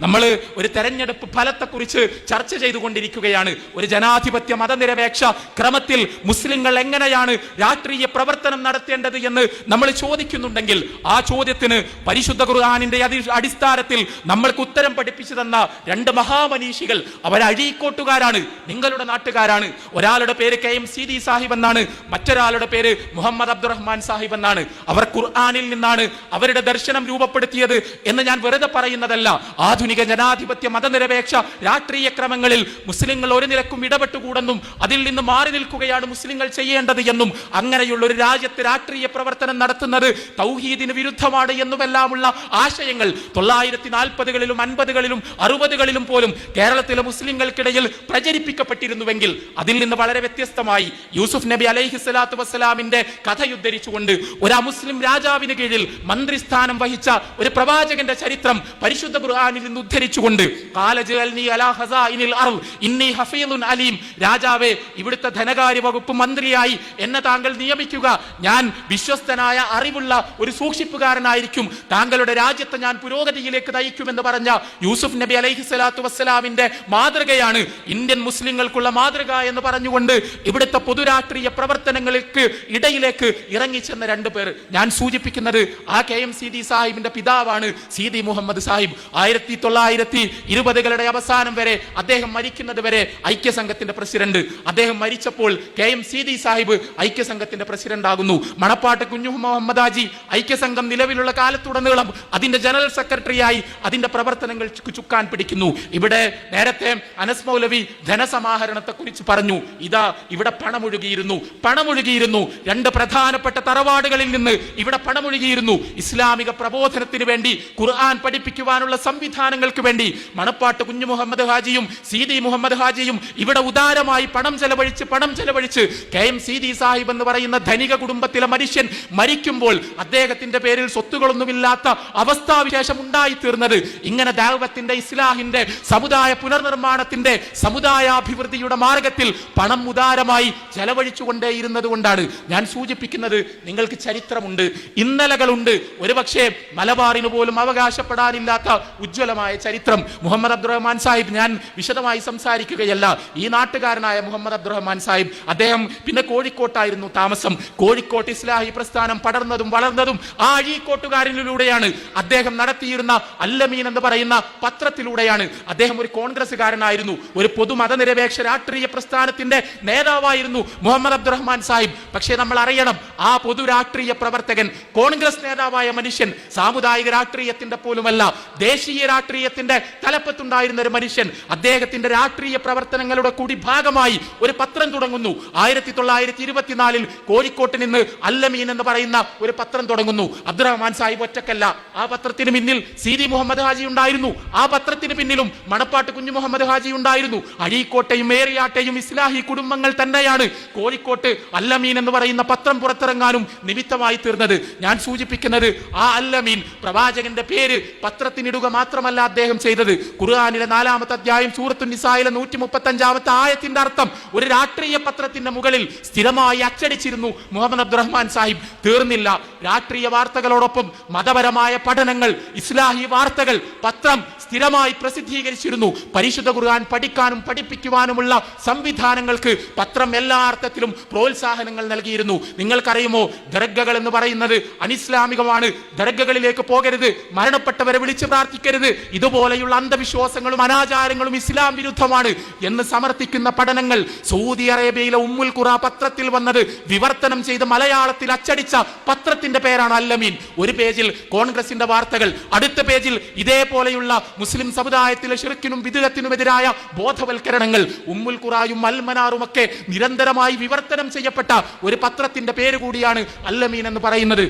നമ്മൾ ഒരു തെരഞ്ഞെടുപ്പ് ഫലത്തെക്കുറിച്ച് ചർച്ച ചെയ്തുകൊണ്ടിരിക്കുകയാണ്. ഒരു ജനാധിപത്യ മതനിരപേക്ഷ ക്രമത്തിൽ മുസ്ലിങ്ങൾ എങ്ങനെയാണ് രാഷ്ട്രീയ പ്രവർത്തനം നടത്തേണ്ടത് എന്ന് നമ്മൾ ചോദിക്കുന്നുണ്ടെങ്കിൽ ആ ചോദ്യത്തിന് പരിശുദ്ധ ഖുർആാനിന്റെ അടിസ്ഥാനത്തിൽ നമ്മൾക്ക് ഉത്തരം പഠിപ്പിച്ചു തന്ന രണ്ട് മഹാമനീഷികൾ. അവർ നിങ്ങളുടെ നാട്ടുകാരാണ്. ഒരാളുടെ പേര് കെ എം സി സാഹിബ് എന്നാണ് മറ്റൊരാളുടെ പേര് മുഹമ്മദ് അബ്ദുറഹ്മാൻ സാഹിബ് എന്നാണ്. അവർ ഖുർആാനിൽ നിന്നാണ് അവരുടെ ദർശനം രൂപപ്പെടുത്തിയത് എന്ന് ഞാൻ വെറുതെ പറയുന്നതല്ല. ആധുനിക ജനാധിപത്യ മതനിരപേക്ഷ രാഷ്ട്രീയ ക്രമങ്ങളിൽ മുസ്ലിങ്ങൾ ഒരു നിലക്കും ഇടപെട്ടുകൂടെന്നും അതിൽ നിന്ന് മാറി നിൽക്കുകയാണ് മുസ്ലിങ്ങൾ ചെയ്യേണ്ടത് എന്നും അങ്ങനെയുള്ള ഒരു രാജ്യത്ത് രാഷ്ട്രീയ പ്രവർത്തനം നടത്തുന്നത് തൗഹീദിന് വിരുദ്ധമാണ് എന്നുമെല്ലാമുള്ള ആശയങ്ങൾ തൊള്ളായിരത്തി നാൽപ്പതുകളിലും അൻപതുകളിലും അറുപതുകളിലും പോലും കേരളത്തിലെ മുസ്ലിങ്ങൾക്കിടയിൽ പ്രചരിപ്പിക്കപ്പെട്ടിരുന്നുവെങ്കിൽ അതിൽ നിന്ന് വളരെ വ്യത്യസ്തമായി യൂസുഫ് നബി അലൈഹി സ്വലാത്തു വസ്സലാമിന്റെ കഥയുദ്ധരിച്ചുകൊണ്ട് ഒരു അമുസ്ലിം രാജാവിന് കീഴിൽ മന്ത്രിസ്ഥാനം വഹിച്ച ഒരു പ്രവാചകന്റെ ചരിത്രം പരിശുദ്ധ ഖുർആാനിൽ നിന്ന് ഉദ്ധരിച്ചുകൊണ്ട് "ഖാല ജഅൽനി അലാ രാജാവേ ഇവിടുത്തെ ധനകാര്യ വകുപ്പ് മന്ത്രിയായി എന്നെ താങ്കൾ നിയമിക്കുക. ഞാൻ വിശ്വസ്തനായ അറിവുള്ള ഒരു സൂക്ഷിപ്പുകാരനായിരിക്കും. താങ്കളുടെ രാജ്യത്തെ ഞാൻ പുരോഗതിയിലേക്ക് നയിക്കുമെന്ന് പറഞ്ഞ യൂസുഫ് നബി അലൈഹി സ്വലാത്തു വസ്സലാമിന്റെ മാതൃകയാണ് ഇന്ത്യൻ മുസ്ലിങ്ങൾക്കുള്ള മാതൃക എന്ന് പറഞ്ഞുകൊണ്ട് ഇവിടുത്തെ പൊതുരാഷ്ട്രീയ പ്രവർത്തനങ്ങൾക്ക് ഇടയിലേക്ക് ഇറങ്ങിച്ചെന്ന രണ്ടു പേർ. ഞാൻ സൂചിപ്പിക്കുന്നത് ആ കെ എം സി ഡി സാഹിബിന്റെ പിതാവാണ് സി ഡി മുഹമ്മദ് സാഹിബ്. ആയിരത്തി തൊള്ളായിരത്തി ഇരുപതുകളുടെ അവസാനം വരെ അദ്ദേഹം മരിക്കുന്നത് വരെ ഐക്യസംഘത്തിന്റെ പ്രസിഡന്റ്. അദ്ദേഹം മരിച്ചപ്പോൾ K M C D Sahib ഐക്യസംഘത്തിന്റെ president ആകുന്നു. മണപ്പാട്ട് കുഞ്ഞു മുഹമ്മദ് ആജി ഐക്യസംഘം നിലവിലുള്ള കാലത്തുടനീളം അതിന്റെ ജനറൽ സെക്രട്ടറിയായി അതിന്റെ പ്രവർത്തനങ്ങൾ ചുക്കാൻ പിടിക്കുന്നു. ഇവിടെ നേരത്തെ അനസ് മൗലവി ധനസമാഹരണത്തെ കുറിച്ച് പറഞ്ഞു. ഇതാ ഇവിടെ പണമൊഴുകിയിരുന്നു. പണമൊഴുകിയിരുന്നു. രണ്ട് പ്രധാനപ്പെട്ട തറവാടുകളിൽ നിന്ന് ഇവിടെ പണമൊഴുകിയിരുന്നു. ഇസ്ലാമിക പ്രബോധനത്തിന് വേണ്ടി ഖുർആൻ പഠിപ്പിക്കുവാനുള്ള സംവിധാനങ്ങൾക്ക് വേണ്ടി മണപ്പാട്ട് കുഞ്ഞു മുഹമ്മദ് ഹാജിയും സി മുഹമ്മദ് ഹാജിയും ഇവിടെ ഉദാരമായി പണം ചെലവഴിച്ച് പണം ചെലവഴിച്ച് K M C D Sahib എന്ന് പറയുന്ന ധനിക കുടുംബത്തിലെ മനുഷ്യൻ മരിക്കുമ്പോൾ അദ്ദേഹത്തിന്റെ പേരിൽ സ്വത്തുകളൊന്നുമില്ലാത്ത അവസ്ഥാവിശേഷം ഉണ്ടായി തീർന്നത് ഇങ്ങനെ ദാവത്തിന്റെ ഇസ്ലാഹിന്റെ സമുദായ പുനർനിർമ്മാണത്തിന്റെ സമുദായാഭിവൃദ്ധിയുടെ മാർഗത്തിൽ പണം ഉദാരമായി ചെലവഴിച്ചുകൊണ്ടേയിരുന്നത് കൊണ്ടാണ് ഞാൻ സൂചിപ്പിക്കുന്നത്. നിങ്ങൾക്ക് ചരിത്രമുണ്ട് ഇന്നലകളുണ്ട്. ഒരുപക്ഷെ മലബാറിന് പോലും അവകാശപ്പെടാനില്ലാത്ത ഉജ്ജ്വലമായ ചരിത്രം മുഹമ്മദ് അബ്ദുറഹ്മാൻ സാഹിബ് ഞാൻ വിശദമായി സംസാരിക്കുകയല്ല. ഈ നാട്ടുകാരനായ മുഹമ്മദ് അബ്ദുറഹ്മാൻ സാഹിബ് അദ്ദേഹം പിന്നെ കോഴിക്കോട്ടായിരുന്നു താമസം. കോഴിക്കോട്ട് ഇസ്ലാഹി പ്രസ്ഥാനം പടർന്നതും വളർന്നതും ആ അഴീക്കോട്ടുകാരനിലൂടെയാണ് അദ്ദേഹം നടത്തിയിരുന്ന അല്ലമീൻ എന്ന് പറയുന്ന പത്രത്തിലൂടെയാണ്. അദ്ദേഹം ഒരു കോൺഗ്രസ്സുകാരനായിരുന്നു. ഒരു പൊതുമതനിരപേക്ഷ രാഷ്ട്രീയ പ്രസ്ഥാനത്തിന്റെ നേതാവായിരുന്നു മുഹമ്മദ് അബ്ദുറഹ്മാൻ സാഹിബ്. പക്ഷേ നമ്മൾ അറിയണം ആ പൊതു രാഷ്ട്രീയ പ്രവർത്തകൻ കോൺഗ്രസ് നേതാവായ മനുഷ്യൻ സാമുദായിക രാഷ്ട്രീയത്തിന്റെ പോലുമല്ല ദേശീയ രാഷ്ട്രീയത്തിന്റെ തലപ്പത്തുണ്ടായിരുന്ന ഒരു മനുഷ്യൻ അദ്ദേഹത്തിന്റെ രാഷ്ട്രീയ പ്രവർത്തനങ്ങളുടെ കൂടി ഭാഗമായി ഒരു പത്രം തുടങ്ങുന്നു. ആയിരത്തി തൊള്ളായിരത്തി ഇരുപത്തിനാലിൽ കോഴിക്കോട്ട് നിന്ന് അല്ലമീൻ എന്ന് പറയുന്ന ഒരു പത്രം തുടങ്ങുന്നു. അബ്ദുറഹ്മാൻ സാഹിബ് ഒറ്റക്കല്ല. ആ പത്രത്തിന് പിന്നിൽ സി ഡി മുഹമ്മദ് ഹാജി ഉണ്ടായിരുന്നു. ആ പത്രത്തിന് പിന്നിലും മണപ്പാട്ട് കുഞ്ഞു മുഹമ്മദ് ഹാജി ഉണ്ടായിരുന്നു. അഴീക്കോട്ടെയും ഏറിയാട്ടെയും ഇസ്ലാഹി കുടുംബങ്ങൾ തന്നെയാണ്. കോഴിക്കോട്ട് അല്ലമീൻ എന്ന് പറയുന്ന പത്രം പുറത്തിറങ്ങാനും നിമിത്തമായി തീർന്നത്. ഞാൻ സൂചിപ്പിക്കുന്നത് ആ അല്ലമീൻ പ്രവാചകന്റെ പേര് പത്രത്തിനിടുക മാത്രമല്ല അദ്ദേഹം ചെയ്തത്. ഖുർആാനിലെ നാലാമത്തെ അധ്യായം സൂറത്തു നിസായിലെ നൂറ്റി മുപ്പത്തി അഞ്ചാമത്തെ ആയത്തിന്റെ അർത്ഥം ഒരു രാഷ്ട്രീയ പത്രത്തിന്റെ മുകളിൽ സ്ഥിരമായി അച്ചടിച്ചിരുന്നു മുഹമ്മദ് അബ്ദുറഹ്മാൻ സാഹിബ്. തീർന്നില്ല. രാഷ്ട്രീയ വാർത്തകളോടൊപ്പം മതപരമായ പഠനങ്ങൾ ഇസ്ലാഹി വാർത്തകൾ പത്രം സ്ഥിരമായി പ്രസിദ്ധീകരിച്ചിരുന്നു. പരിശുദ്ധ ഖുർആൻ പഠിക്കാനും പഠിപ്പിക്കുവാനുമുള്ള സംവിധാനങ്ങൾക്ക് പത്രം എല്ലാ അർത്ഥത്തിലും പ്രോത്സാഹനങ്ങൾ നൽകിയിരുന്നു. നിങ്ങൾക്കറിയുമോ ദർഗകൾ എന്ന് പറയുന്നത് അനിസ്ലാമികമാണ്. ദർഗകളിലേക്ക് പോകരുത് മരണപ്പെട്ടവരെ വിളിച്ചു പ്രാർത്ഥിക്കരുത്. ഇതുപോലെയുള്ള അന്ധവിശ്വാസങ്ങളും അനാചാരങ്ങളും ഇസ്ലാം വിരുദ്ധമാണ് എന്ന് സമർത്ഥിക്കുന്ന പഠനങ്ങൾ സൗദി അറേബ്യയിലെ ഉമ്മുൽ ഖുറ പത്രത്തിൽ വന്നത് വിവർത്തനം ചെയ്ത് മലയാളത്തിൽ അച്ചടിച്ച പത്രത്തിന്റെ പേരാണ് അല്ലമീൻ ഒരു പേജിൽ കോൺഗ്രസിന്റെ വാർത്തകൾ അടുത്ത പേജിൽ ഇതേപോലെയുള്ള മുസ്ലിം സമുദായത്തിലെ ഷിറക്കിനും വിദുരത്തിനുമെതിരായ ബോധവൽക്കരണങ്ങൾ ഉമ്മുൽ ഖുറായും അൽമനാറും ഒക്കെ നിരന്തരമായി വിവർത്തനം ചെയ്യപ്പെട്ട ഒരു പത്രത്തിന്റെ പേര് കൂടിയാണ് അല്ലമീൻ എന്ന് പറയുന്നത്.